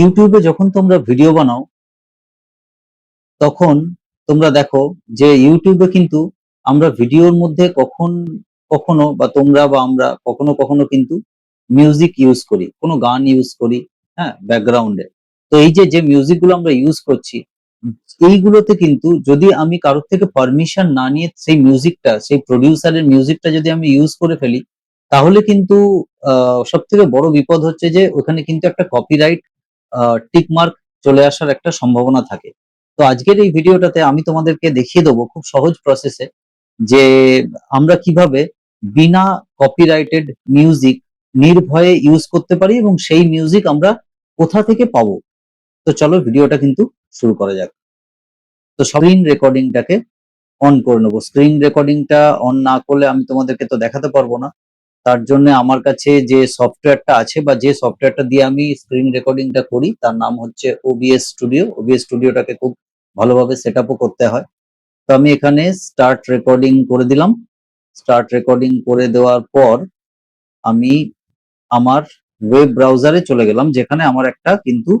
ইউটিউবে যখন তোমরা ভিডিও বানাও, তখন তোমরা দেখো যে ইউটিউবে কিন্তু আমরা ভিডিওর মধ্যে কখন, কখনো বা তোমরা বা আমরা কখনো কখনো কিন্তু মিউজিক ইউজ করি, কোনো গান ইউজ করি হ্যাঁ ব্যাকগ্রাউন্ডে তো এই যে যে মিউজিকগুলো আমরা ইউজ করছি, এইগুলোতে কিন্তু যদি আমি কারোর থেকে পারমিশন না নিয়ে সেই মিউজিকটা সেই প্রডিউসারের মিউজিকটা যদি আমি ইউজ করে ফেলি, তাহলে কিন্তু সব থেকে বড় বিপদ হচ্ছে যে, ওখানে কিন্তু একটা কপিরাইট টিক মার্ক চলে আসার একটা সম্ভাবনা থাকে। তো আজকের এই ভিডিওটাতে আমি তোমাদেরকে দেখিয়ে দেবো খুব সহজ প্রসেসে যে আমরা কীভাবে বিনা কপিরাইটেড মিউজিক নির্ভয়ে ইউজ করতে পারি এবং সেই মিউজিক আমরা কোথা থেকে পাবো। তো চলো ভিডিওটা কিন্তু শুরু করা যাক। তো স্ক্রিন রেকর্ডিংটাকে অন করে নেব। স্ক্রিন রেকর্ডিংটা অন না করলে আমি তোমাদেরকে তো দেখাতে পারব না। তার জন্য আমার কাছে যে সফটওয়্যারটা আছে বা যে সফটওয়্যারটা দিয়ে আমি স্ক্রিন রেকর্ডিংটা করি, তার নাম হচ্ছে ওবিএস স্টুডিও ওবিএস স্টুডিওটাকে খুব ভালোভাবে সেট করতে হয়। তো আমি এখানে স্টার্ট রেকর্ডিং করে দিলাম। স্টার্ট রেকর্ডিং করে দেওয়ার পর আমি আমার ওয়েব ব্রাউজারে চলে গেলাম, যেখানে আমার একটা কিন্তু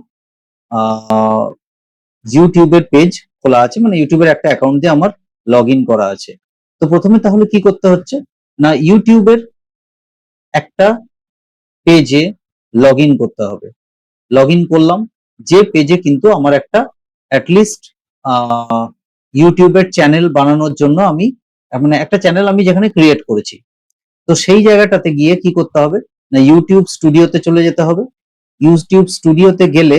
ইউটিউবের পেজ খোলা আছে। মানে ইউটিউবের একটা অ্যাকাউন্ট দিয়ে আমার লগ করা আছে। তো প্রথমে তাহলে কি করতে হচ্ছে? না ইউটিউবের একটা পেজে লগ করতে হবে। লগ করলাম, যে পেজে কিন্তু আমার একটা অ্যাটলিস্ট ইউটিউবের চ্যানেল বানানোর জন্য আমি মানে একটা চ্যানেল আমি যেখানে ক্রিয়েট করেছি। তো সেই জায়গাটাতে গিয়ে কি করতে হবে? না ইউটিউব স্টুডিওতে চলে যেতে হবে। ইউটিউব স্টুডিওতে গেলে,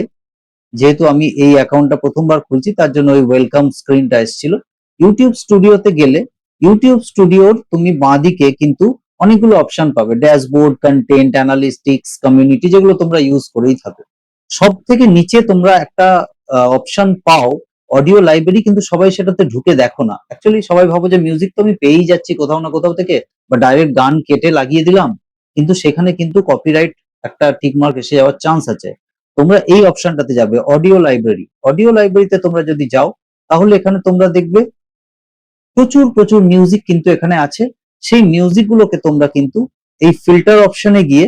যেহেতু আমি এই অ্যাকাউন্টটা প্রথমবার খুলছি, তার জন্য ওই ওয়েলকাম স্ক্রিনটা এসেছিল। ইউটিউব স্টুডিওতে গেলে ইউটিউব স্টুডিওর তুমি বাঁদিকে কিন্তু অনেকগুলো অপশন পাবে। ড্যাশবোর্ড কন্টেন্ট অ্যানালিস্টিক্স কমিউনিটি যেগুলো তোমরা ইউজ করেই থাকো। সব থেকে নিচে তোমরা একটা অপশন পাও অডিও লাইব্রেরি কিন্তু সবাই সেটাতে ঢুকে দেখো না। অ্যাকচুয়ালি সবাই ভাবো যে মিউজিক তো আমি পেয়েই যাচ্ছি কোথাও না কোথাও থেকে, বা ডাইরেক্ট গান কেটে লাগিয়ে দিলাম, কিন্তু সেখানে কিন্তু কপিরাইট একটা টিকমার্ক এসে যাওয়ার চান্স আছে। তোমরা এই অপশনটাতে যাবে অডিও লাইব্রেরি অডিও লাইব্রেরিতে তোমরা যদি যাও, তাহলে এখানে তোমরা দেখবে, প্রচুর প্রচুর মিউজিক কিন্তু এখানে আছে। সেই মিউজিক গুলোকে তোমরা কিন্তু এই ফিল্টার অপশনে গিয়ে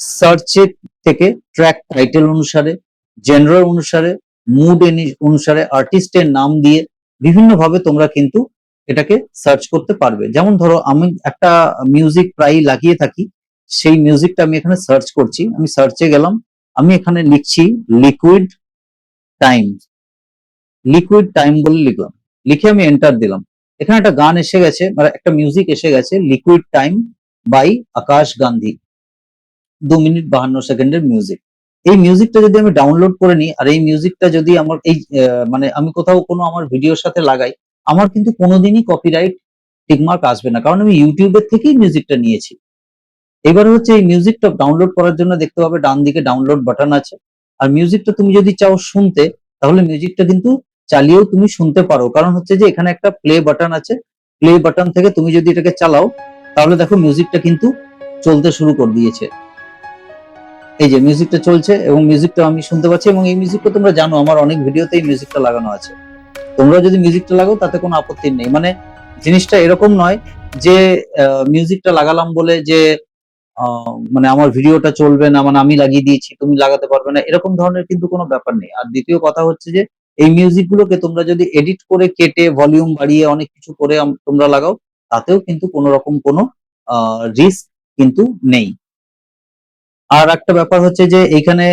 সার্চে থেকে ট্র্যাক টাইটেল অনুসারে জেনারেল অনুসারে মুড অনুসারে আর্টিস্টের নাম দিয়ে বিভিন্ন ভাবে তোমরা কিন্তু এটাকে সার্চ করতে পারবে। যেমন ধরো, আমি একটা মিউজিক প্রায় লাগিয়ে থাকি, সেই মিউজিকটা আমি এখানে সার্চ করছি। আমি সার্চে গেলাম, আমি এখানে লিখছি লিকুইড টাইম লিকুইড টাইম বলে লিখলাম। লিখে আমি এন্টার দিলাম। এখানে একটা গান এসে গেছে মানে একটা মিউজিক এসে গেছে liquid time by Akash Gandhi দু মিনিট বাহান্ন সেকেন্ডের মিউজিক এই মিউজিকটা যদি আমি ডাউনলোড করে নিই, আর এই মিউজিকটা যদি আমার এই মানে আমি কোথাও কোনো আমার ভিডিওর সাথে লাগাই, আমার কিন্তু কোনোদিনই কপিরাইট টিকমার্ক আসবে না। কারণ আমি ইউটিউবের থেকেই মিউজিকটা নিয়েছি। এবার হচ্ছে এই মিউজিকটা ডাউনলোড করার জন্য দেখতে পাবে ডান দিকে ডাউনলোড বাটন আছে। আর মিউজিকটা তুমি যদি চাও শুনতে, তাহলে মিউজিকটা কিন্তু চালিয়েও তুমি শুনতে পারো। কারণ হচ্ছে যে এখানে একটা প্লে বাটন আছে। প্লে বাটন থেকে তুমি যদি এটাকে চালাও, তাহলে দেখো মিউজিকটা কিন্তু চলতে শুরু করে দিয়েছে। এই যে মিউজিকটা চলছে এবং মিউজিকটা আমি শুনতে পাচ্ছি এবং এই মিউজিকটা তোমরা জানো, আমার অনেক ভিডিওতেই মিউজিকটা লাগানো আছে। তোমরা যদি মিউজিকটা লাগাও, তাতে কোনো আপত্তি নেই। মানে জিনিসটা এরকম নয় যে মিউজিকটা লাগালাম বলে যে মানে আমার ভিডিওটা চলবে না মানে আমি লাগিয়ে দিয়েছি, তুমি লাগাতে পারবে না, এরকম ধরনের কিন্তু কোনো ব্যাপার নেই। আর দ্বিতীয় কথা হচ্ছে যে এই মিউজিক গুলোকে তোমরা যদি এডিট করে কেটে ভলিউম বাড়িয়ে অনেক কিছু করে তোমরা লাগাও, তাতেও কিন্তু কোনো রকম কোনো রিস্ক কিন্তু নেই। আর একটা ব্যাপার হচ্ছে যে এখানে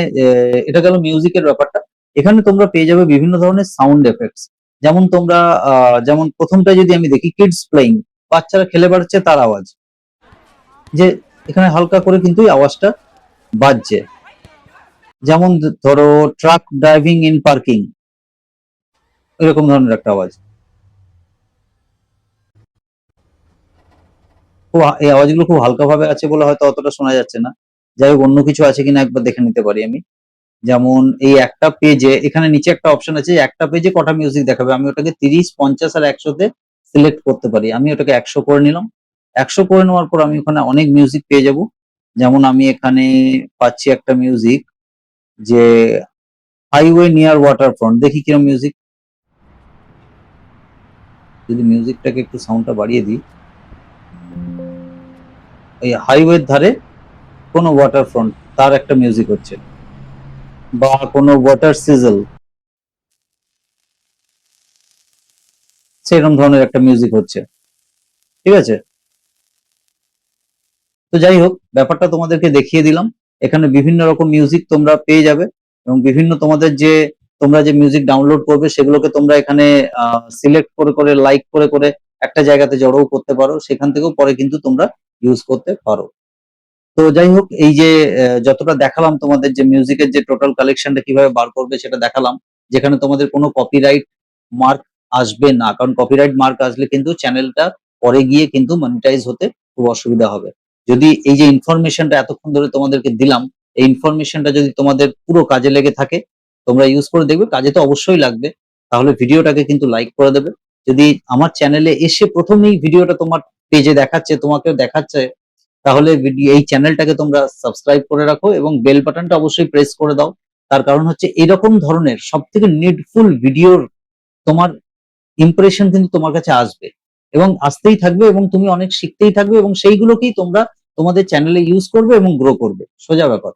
এটা গেল মিউজিকের ব্যাপারটা। এখানে তোমরা পেয়ে যাবে বিভিন্ন ধরনের সাউন্ড এফেক্টস যেমন তোমরা যেমন প্রথমটা যদি আমি দেখি কিডস প্লেইং বাচ্চারা খেলে বেড়াচ্ছে তার আওয়াজ। যে এখানে হালকা করে কিন্তু আওয়াজটা বাজছে। যেমন ধরো ট্রাক ড্রাইভিং ইন পার্কিং এরকম ধরনের একটা আওয়াজ। খুব এই আওয়াজগুলো খুব হালকা ভাবে আছে বলে হয়তো অতটা শোনা যাচ্ছে না। যাই হোক, অন্য কিছু আছে কিনা একবার দেখে নিতে পারি আমি। যেমন এই একটা পেজে এখানে নিচে একটা অপশন আছে একটা পেজে কটা মিউজিক দেখাবে। আমি ওটাকে তিরিশ, পঞ্চাশ আর একশোতে সিলেক্ট করতে পারি। আমি ওটাকে একশো করে নিলাম। একশো করে নেওয়ার পর আমি ওখানে অনেক মিউজিক পেয়ে যাব। যেমন আমি এখানে পাচ্ছি একটা মিউজিক যে হাইওয়ে নিয়ার ওয়াটার ফ্রন্ট দেখি কিরম মিউজিক যদি মিউজিকটাকে একটু সাউন্ডটা বাড়িয়ে দিই, এই হাইওয়ের ধারে কোনো ওয়াটার ফ্রন্ট তার একটা মিউজিক হচ্ছে বা কোনো ওয়াটার সিজল সেরকম ধরনের একটা মিউজিক হচ্ছে। ঠিক আছে? তো যাই হোক, ব্যাপারটা তোমাদেরকে দেখিয়ে দিলাম। এখানে বিভিন্ন রকম মিউজিক তোমরা পেয়ে যাবে এবং বিভিন্ন তোমাদের যে তোমরা যে মিউজিক ডাউনলোড করবে, সেগুলোকে তোমরা এখানে সিলেক্ট করে করে লাইক করে করে একটা জায়গাতে জড়ো করতে পারো। সেখান থেকেও পরে কিন্তু তোমরা ইউজ করতে পারো। তো যাই হোক, এই যে যতটা দেখালাম তোমাদের যে মিউজিকের যে টোটাল কালেকশনটা কীভাবে বার করবে সেটা দেখালাম, যেখানে তোমাদের কোনো কপিরাইট মার্ক আসবে না। কারণ কপিরাইট মার্ক আসলে কিন্তু চ্যানেলটা পরে গিয়ে কিন্তু মনিটাইজ হতে খুব অসুবিধা হবে। যদি এই যে ইনফরমেশনটা এতক্ষণ ধরে তোমাদেরকে দিলাম, এই ইনফরমেশনটা যদি তোমাদের পুরো কাজে লেগে থাকে তোমরা ইউজ করে দেখবে, কাজে তো অবশ্যই লাগবে। তাহলে ভিডিওটাকে কিন্তু লাইক করে দেবে। যদি আমার চ্যানেলে এসে প্রথমেই ভিডিওটা তোমার পেজে দেখাচ্ছে, তোমাকেও দেখাচ্ছে, তাহলে এই চ্যানেলটাকে তোমরা সাবস্ক্রাইব করে রাখো এবং বেল বাটনটা অবশ্যই প্রেস করে দাও। তার কারণ হচ্ছে এরকম ধরনের সব থেকে নিডফুল ভিডিওর তোমার ইমপ্রেশন কিন্তু তোমার কাছে আসবে। এবং আসতেই থাকবে এবং তুমি অনেক শিখতেই থাকবে এবং সেইগুলোকেই তোমরা তোমাদের চ্যানেলে ইউজ করবে এবং গ্রো করবে। সোজা ব্যাপার।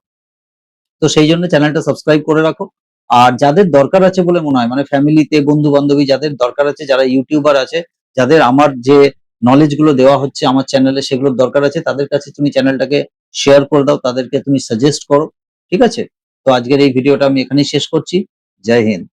তো সেই জন্য চ্যানেলটা সাবস্ক্রাইব করে রাখো। আর যাদের দরকার আছে বলে মনে হয় মানে ফ্যামিলিতে বন্ধু বান্ধবী যাদের দরকার আছে, যারা ইউটিউবার আছে, যাদের আমার যে নলেজগুলো দেওয়া হচ্ছে আমার চ্যানেলে সেগুলোর দরকার আছে, তাদের কাছে তুমি চ্যানেলটাকে শেয়ার করে দাও, তাদেরকে তুমি সাজেস্ট করো, ঠিক আছে? তো আজকের এই ভিডিওটা আমি এখানেই শেষ করছি। জয় হিন্দ।